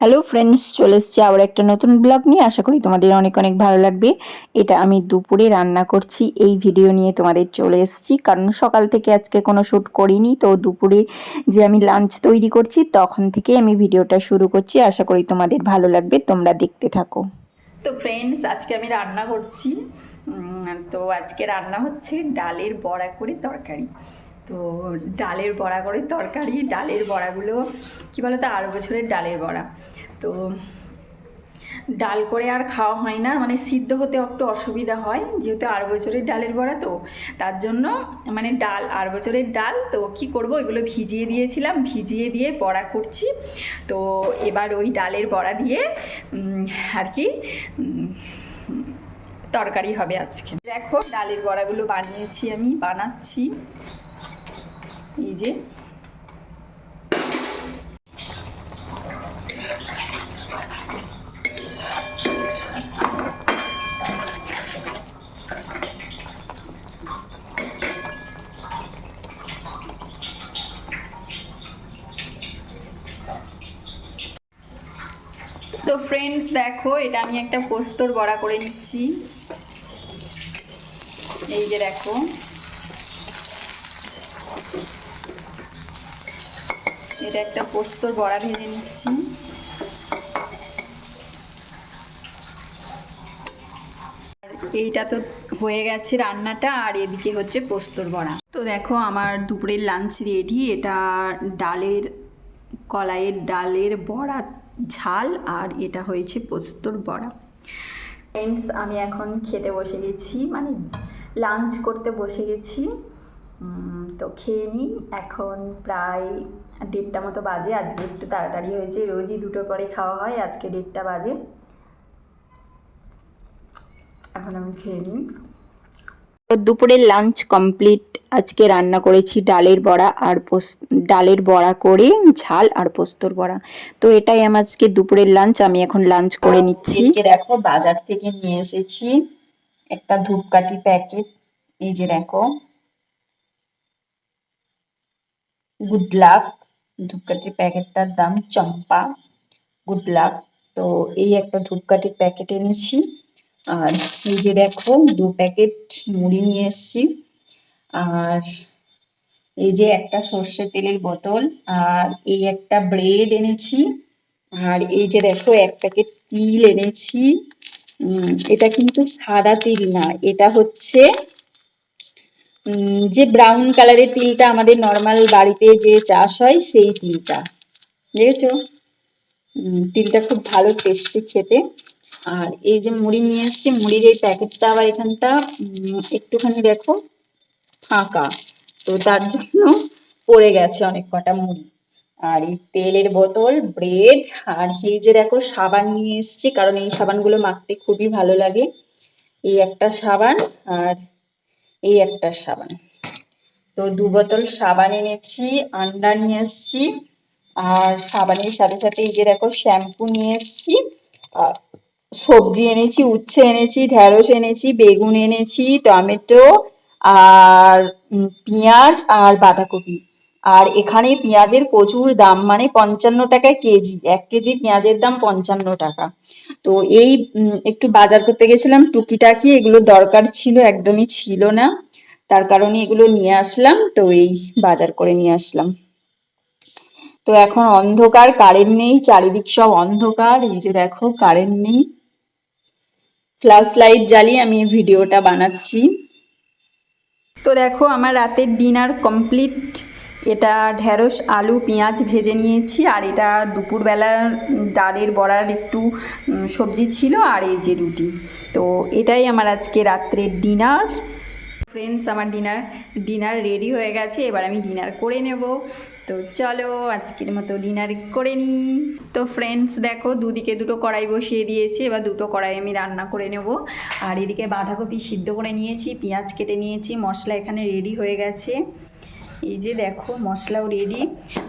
Hello friends চলে এসছি আবার একটা নতুন ব্লগ নিয়ে। আশা করি তোমাদের অনেক অনেক ভালো লাগবে। এটা আমি দুপুরে রান্না করছি, এই ভিডিও নিয়ে তোমাদের চলে এসেছি। কারণ সকাল থেকে আজকে কোনো শ্যুট করিনি, তো দুপুরে যে আমি লাঞ্চ তৈরি করছি, তখন থেকে আমি ভিডিওটা শুরু করছি। আশা করি তোমাদের ভালো লাগবে, তোমরা দেখতে থাকো। তো ফ্রেন্ডস আজকে আমি রান্না করছি। তো আজকে রান্না হচ্ছে ডালের বড়া করে তরকারি। তো ডালের বড়া করে তরকারি, ডালের বড়াগুলো, কী বলো তো আড় বছরের ডালের বড়া। তো ডাল করে আর খাওয়া হয় না মানে সিদ্ধ হতে একটু অসুবিধা হয়, যেহেতু আর বছরের ডালের বড়া তো, তার জন্য মানে ডাল আর বছরের ডাল, তো কি করব, এগুলো ভিজিয়ে দিয়েছিলাম, ভিজিয়ে দিয়ে বড়া করছি। তো এবার ওই ডালের বড়া দিয়ে আর কি তরকারি হবে আজকে। দেখো, ডালের বড়াগুলো বানিয়েছি আমি, বানাচ্ছি। এই যে। তো ফ্রেন্ডস দেখো, এটা আমি একটা পোস্তর বড়া করে নিচ্ছি। এই যে দেখো। এটা একটা পোস্তর বড়া ভেজে নিচ্ছি। এইটা তো হয়ে গেছে রান্নাটা, আর এদিকে হচ্ছে পোস্তর বড়া। তো দেখো, আমার দুপুরের লাঞ্চ রেডি এটা ডালের, কলাইয়ের ডালের বড়া ঝাল, আর এটা হয়েছে পোস্তর বড়া। ফ্রেন্ডস আমি এখন খেতে বসে গেছি মানে লাঞ্চ করতে বসে গেছি। তো খেয়ে নিই। এখন প্রায় দেড়টা মতো বাজে আজকে একটু তাড়াতাড়ি হয়েছে রোজই দুটো পরে খাওয়া হয় আজকে দেড়টা বাজে। এখন আমি খেয়ে নিই। তো দুপুরের লাঞ্চ কমপ্লিট আজকে রান্না করেছি ডালের বড়া আর ডালের বড়া করে ঝাল আর পোস্তর বড়া। তো এটাই আমার আজকে দুপুরের লাঞ্চ আমি এখন লাঞ্চ করে নিচ্ছি। দেখো বাজার থেকে নিয়ে এসেছি একটা ধূপকাঠি প্যাকেট এই যে দেখো। Good luck. ধূপকাঠির প্যাকেটটার দাম চম্পা। গুড লাক তো এই একটা ধূপকাঠির প্যাকেট এনেছি। আর এই যে দেখো, দু প্যাকেট মুড়ি নিয়ে এসেছি। আর এই যে একটা সর্ষে তেলের বোতল, আর এই একটা ব্রেড এনেছি। আর এই যে দেখো, এক প্যাকেট তিল এনেছি। এটা কিন্তু সাদা তিল না, এটা হচ্ছে যে ব্রাউন কালারের তিলটা আমাদের নর্মাল বাড়িতে যে চাষ হয়, সেই তিলটা। দেখেছ? তিলটা খুব ভালো টেস্টি খেতে। আর এই যে মুড়ি নিয়ে এসেছি, মুড়ির এই প্যাকেটটা আবার এখানটা একটুখানি দেখো, ফাঁকা। তো তার জন্য পড়ে গেছে অনেক কটা মুড়ি। আর এই তেলের বোতল ব্রেড আর এই যে দেখো সাবান নিয়ে এসেছি, কারণ এই সাবানগুলো মাখতে খুবই ভালো লাগে। এই একটা সাবান, আর এই একটা সাবান। তো দু বোতল সাবান এনেছি, আন্ডা নিয়ে এসছি, আর সাবানের সাথে সাথে এই যে দেখো শ্যাম্পু নিয়ে এসছি সবজি এনেছি, উচ্ছে এনেছি ঢেঁড়স এনেছি, বেগুন এনেছি, টমেটো, আর পেঁয়াজ, আর বাঁধাকপি। আর এখানে পেঁয়াজের প্রচুর দাম মানে পঞ্চান্ন টাকায় কেজি, এক কেজি পেঁয়াজের দাম পঞ্চান্ন টাকা। তো এই একটু বাজার করতে গেছিলাম, টুকিটাকি এগুলো দরকার ছিল, একদমই ছিল না। তার কারণে এগুলো নিয়ে আসলাম, তো এই বাজার করে নিয়ে আসলাম। তো এখন অন্ধকার কারেন্ট নেই, চারিদিক সব অন্ধকার, এই যে দেখো কারেন্ট নেই। ফ্ল্যাশ লাইট জ্বালিয়ে আমি ভিডিওটা বানাচ্ছি। তো দেখো, আমার রাতের ডিনার কমপ্লিট এটা ঢেঁড়স, আলু, পেঁয়াজ ভেজে নিয়েছি আর এটা দুপুরবেলার ডালের বড়ার একটু সবজি ছিল আর এই যে রুটি। তো এটাই আমার আজকে রাত্রের ডিনার। ফ্রেন্ডস আমার ডিনার ডিনার রেডি হয়ে গেছে, এবার আমি ডিনার করে নেব। তো চলো আজকের মতো ডিনার করে নিই তো ফ্রেন্ডস দেখো দুদিকে দুটো কড়াই বসিয়ে দিয়েছি, এবার দুটো কড়াই আমি রান্না করে নেব। আর এদিকে বাঁধাকপি সিদ্ধ করে নিয়েছি, পেঁয়াজ কেটে নিয়েছি, মশলা এখানে রেডি হয়ে গেছে। এই যে দেখো মশলাও রেডি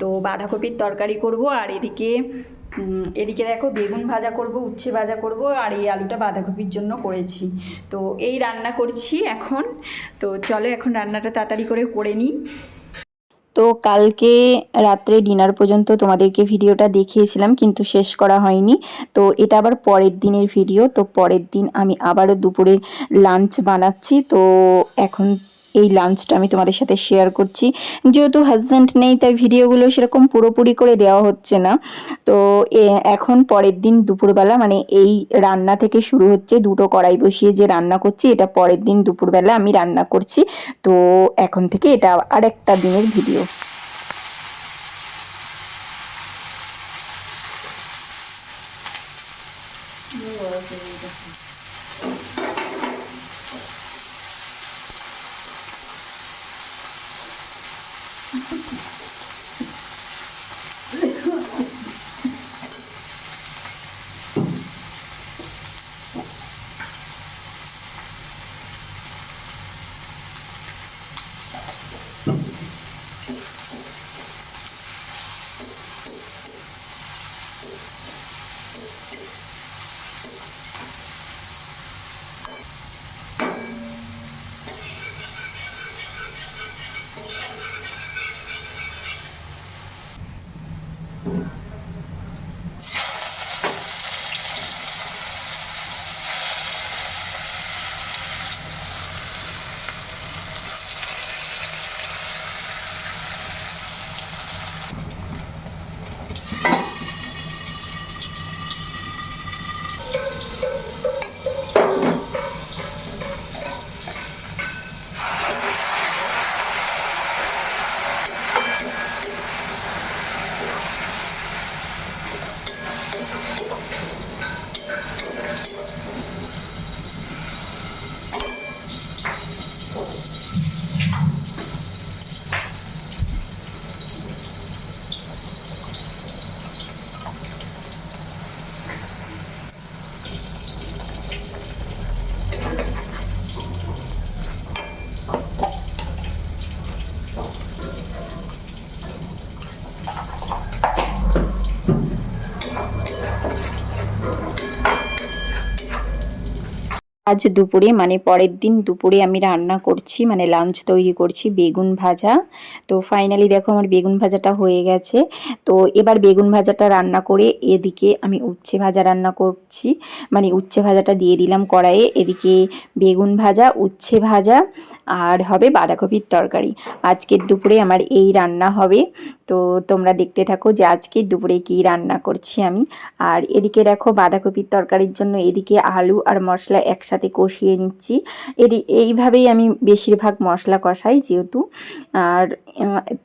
তো বাঁধাকপির তরকারি করব আর এদিকে এদিকে দেখো বেগুন ভাজা করব, উচ্ছে ভাজা করব আর এই আলুটা বাঁধাকপির জন্য করেছি। তো এই রান্না করছি এখন, তো চলো এখন রান্নাটা তাড়াতাড়ি করে করে নিই। তো কালকে রাত্রে ডিনার পর্যন্ত তোমাদেরকে ভিডিওটা দেখিয়েছিলাম, কিন্তু শেষ করা হয়নি। তো এটা আবার পরের দিনের ভিডিও, তো পরের দিন আমি আবারও দুপুরের লাঞ্চ বানাচ্ছি। তো এখন এই লাঞ্চটা আমি তোমাদের সাথে শেয়ার করছি। যেহেতু হাজব্যান্ড নেই, তাই ভিডিওগুলো সেরকম পুরোপুরি করে দেওয়া হচ্ছে না। তো এখন পরের দিন দুপুরবেলা মানে এই রান্না থেকে শুরু হচ্ছে, দুটো কড়াই বসিয়ে যে রান্না করছি, এটা পরের দিন দুপুরবেলা আমি রান্না করছি। তো, এখন থেকে এটা আরেকটা দিনের ভিডিও। আজ দুপুরে মানে পরের দিন দুপুরে আমি রান্না করছি মানে লাঞ্চ তৈরি করছি বেগুন ভাজা। তো ফাইনালি দেখো আমার বেগুন ভাজাটা হয়ে গেছে। তো এবার বেগুন ভাজাটা রান্না করে এদিকে আমি উচ্ছে ভাজা রান্না করছি। মানে উচ্ছে ভাজাটা দিয়ে দিলাম কড়াইয়ে। এদিকে বেগুন ভাজা, উচ্ছে ভাজা আর হবে বাঁধাকপির তরকারি। আজকের দুপুরে আমার এই রান্না হবে। তো তোমরা দেখতে থাকো যে আজকের দুপুরে কী রান্না করছি আমি। আর এদিকে দেখো বাঁধাকপির তরকারির জন্য এদিকে আলু আর মশলা একসাথে কষিয়ে নিচ্ছি। এদি এইভাবেই আমি বেশিরভাগ মশলা কষাই যেহেতু। আর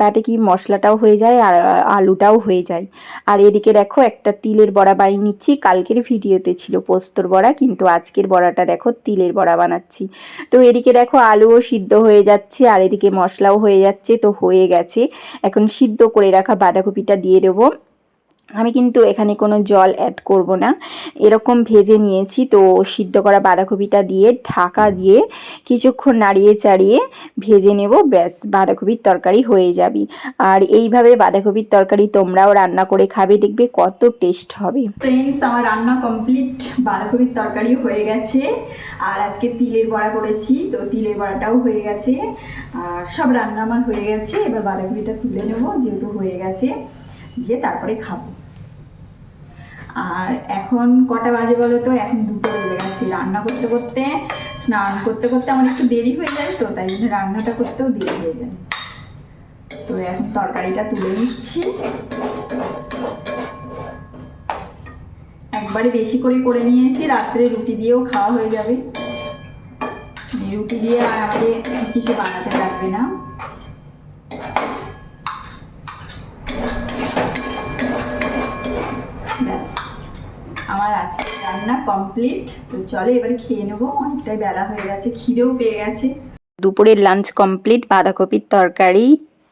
তাতে কি মশলাটাও হয়ে যায় আর, আলুটাও হয়ে যায়। আর এদিকে দেখো একটা তিলের বড়া বানিয়ে নিচ্ছি। কালকের ভিডিওতে ছিল পোস্তর বড়া, কিন্তু আজকের বড়াটা দেখো তিলের বড়া বানাচ্ছি। তো এদিকে দেখো আলুও সিদ্ধ হয়ে যাচ্ছে আর এদিকে মশলাও হয়ে যাচ্ছে, তো হয়ে গেছে। এখন সিদ্ধ করে রাখা বাঁধাকপিটা দিয়ে দেবো। আমি কিন্তু এখানে কোনো জল অ্যাড করব না। এরকম ভেজে নিয়েছি, তো সিদ্ধ করা বাঁধাকপিটা দিয়ে ঢাকা দিয়ে কিছুক্ষণ নাড়িয়ে চাড়িয়ে ভেজে নেব, ব্যাস, বাঁধাকপির তরকারি হয়ে যাবে। আর এইভাবে বাঁধাকপির তরকারি তোমরাও রান্না করে খাবে, দেখবে কত টেস্ট হবে। ফ্রেন্ডস আমার রান্না কমপ্লিট বাঁধাকপির তরকারি হয়ে গেছে। আর আজকে তিলের বড়া করেছি, তো তিলের বড়াটাও হয়ে গেছে। আর সব রান্না আমার হয়ে গেছে, এবার বাঁধাকপিটা তুলে নেব, যেহেতু হয়ে গেছে, দিয়ে তারপরে খাব। আর এখন কটা বাজে বলো তো? এখন দুটো বেজে গেছে। রান্না করতে করতে, স্নান করতে করতে আমার একটু দেরি হয়ে যায় তো, তাই জন্য রান্নাটা করতেও দেরি হয়ে যায়। তো এখন তরকারিটা তুলে নিচ্ছি। একবারে বেশি করে করে নিয়েছি, রাত্রে রুটি দিয়েও খাওয়া হয়ে যাবে। রুটি দিয়ে আর আমাদের কিছু বানাতে লাগবে না? কমপ্লিট তো চলো এবার খেয়ে নেব। অনেকটাই বেলা হয়ে গেছে খিদেও পেয়ে গেছে। দুপুরের লাঞ্চ কমপ্লিট বাঁধাকপির তরকারি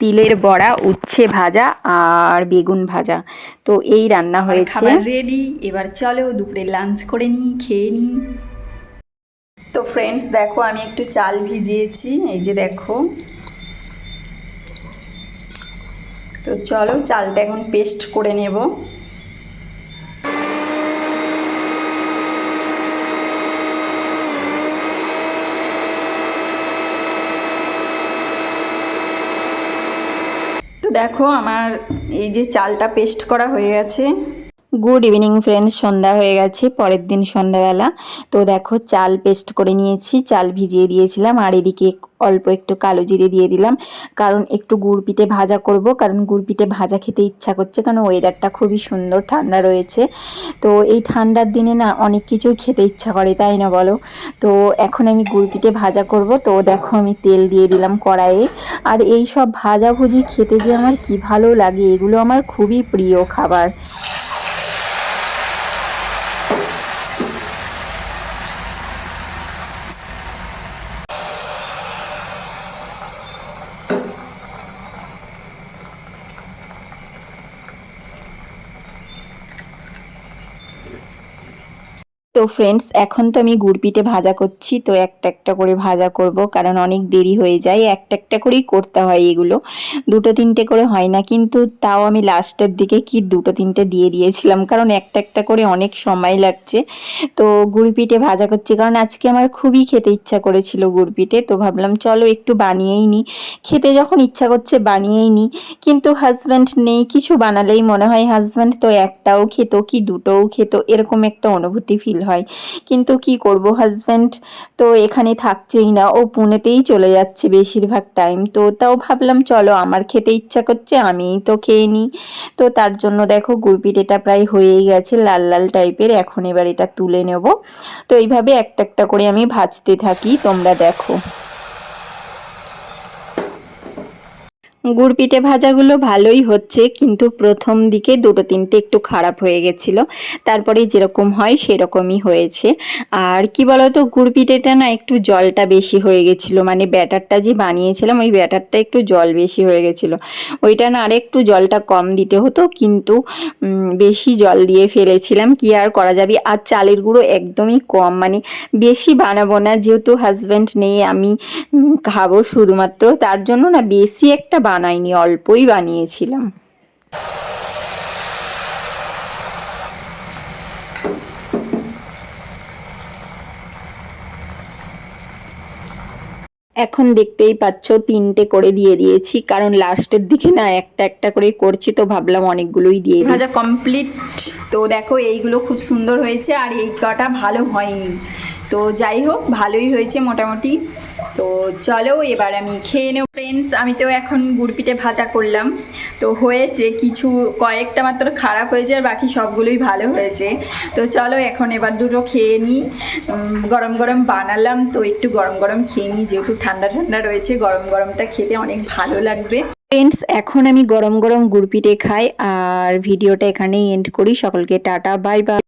তিলের বড়া উচ্ছে ভাজা আর বেগুন ভাজা। তো এই রান্না হয়েছে। খাবার রেডি এবার চলো দুপুরে লাঞ্চ করে নিই খেয়ে নিই। তো ফ্রেন্ডস দেখো আমি একটু চাল ভিজিয়েছি। এই যে দেখো। তো চলো চালটা এখন পেস্ট করে নেব। দেখো আমার এই যে চালটা পেস্ট করা হয়ে গেছে। গুড ইভিনিং ফ্রেন্ডস, সন্ধ্যা হয়ে গেছে, পরের দিন সন্ধ্যাবেলা। তো দেখো, চাল পেস্ট করে নিয়েছি, চাল ভিজিয়ে দিয়েছিলাম, আর এদিকে অল্প একটু কালো জিরে দিয়ে দিলাম। কারণ একটু গুড় পিঠে ভাজা করব, কারণ গুড় পিঠে ভাজা খেতে ইচ্ছা করছে, কারণ ওয়েদারটা খুবই সুন্দর, ঠান্ডা রয়েছে। তো এই ঠান্ডার দিনে না অনেক কিছুই খেতে ইচ্ছা করে, তাই না বলো? তো এখন আমি গুড় পিঠে ভাজা করব। তো দেখো আমি তেল দিয়ে দিলাম কড়াইয়ে। আর এই সব ভাজাভুজি খেতে যে আমার কি ভালো লাগে, এগুলো আমার খুবই প্রিয় খাবার। তো ফ্রেন্ডস এখন তো আমি গুড় পিঠে ভাজা করছি, তো একটা একটা করে ভাজা করব, কারণ অনেক দেরি হয়ে যায়, একটা একটা করেই করতে হয় এগুলো। দুটো তিনটে করে হয় না, কিন্তু তাও আমি লাস্টের দিকে কি দুটো তিনটে দিয়ে দিয়েছিলাম, কারণ একটা একটা করে অনেক সময় লাগছে। তো গুড় পিঠে ভাজা করছি, কারণ আজকে আমার খুবই খেতে ইচ্ছা করেছিল গুড় পিঠে, তো ভাবলাম চলো একটু বানিয়েই নিই খেতে যখন ইচ্ছা করছে বানিয়েই নিই কিন্তু হাজব্যান্ড নেই, কিছু বানালেই মনে হয় হাজব্যান্ড তো একটাও খেত কি দুটোও খেত, এরকম একটা অনুভূতি ফিল হয়। কিন্তু কি করব হাজব্যান্ড তো এখানে থাকছেই না, ও পুনেতেই চলে যাচ্ছে বেশিরভাগ টাইম তো তাও ভাবলাম, চলো আমার খেতে ইচ্ছা করছে আমি তো খেয়ে নিই। তো তার জন্য দেখো গুড়পিঠেটা প্রায় হয়েই গেছে, লাল লাল টাইপের এখন এবার এটা তুলে নেব। তো এইভাবে একটা একটা করে আমি ভাজতে থাকি, তোমরা দেখো। গুড় পিঠে ভাজাগুলো ভালোই হচ্ছে, কিন্তু প্রথম দিকে দুটো তিনটে একটু খারাপ হয়ে গেছিল। তারপরে যেরকম হয় সেরকমই হয়েছে। আর কি বলতো গুড় পিঠেটা না একটু জলটা বেশি হয়ে গেছিল মানে ব্যাটারটা যে বানিয়েছিলাম, ওই ব্যাটারটা একটু জল বেশি হয়ে গেছিল। ওইটা না আর একটু জলটা কম দিতে হতো, কিন্তু বেশি জল দিয়ে ফেলেছিলাম, কি আর করা যাবে? আর চালের গুঁড়ো একদমই কম মানে বেশি বানাবো না, যেহেতু হাজব্যান্ড নেই, আমি খাব শুধুমাত্র। তার জন্য না বেশি একটা বানাইনি, অল্পই বানিয়েছিলাম। এখন দেখতেই পাচ্ছ, তিনটে করে দিয়ে দিয়েছি, কারণ লাস্টের দিকে না একটা একটা করে করছি তো ভাবলাম অনেকগুলোই দিয়ে ভাজা কমপ্লিট তো দেখো, এইগুলো খুব সুন্দর হয়েছে, আর এই কটা ভালো হয়নি। তো যাই হোক, ভালোই হয়েছে মোটামুটি। তো চলো, এবার আমি খেয়ে নেব। ফ্রেন্ডস আমি তো এখন গুড় পিঠে ভাজা করলাম। তো হয়েছে কিছু, কয়েকটা মাত্র খারাপ হয়েছে আর বাকি সবগুলোই ভালো হয়েছে। তো চলো, এখন এবার দুটো খেয়ে নিই গরম গরম বানালাম, তো একটু গরম গরম খেয়ে নিই যেহেতু ঠান্ডা ঠান্ডা রয়েছে, গরম গরমটা খেতে অনেক ভালো লাগবে। ফ্রেন্ডস এখন আমি গরম গরম গুড় পিঠে খাই, আর ভিডিওটা এখানেই এন্ড করি। সকলকে টাটা বাই বাই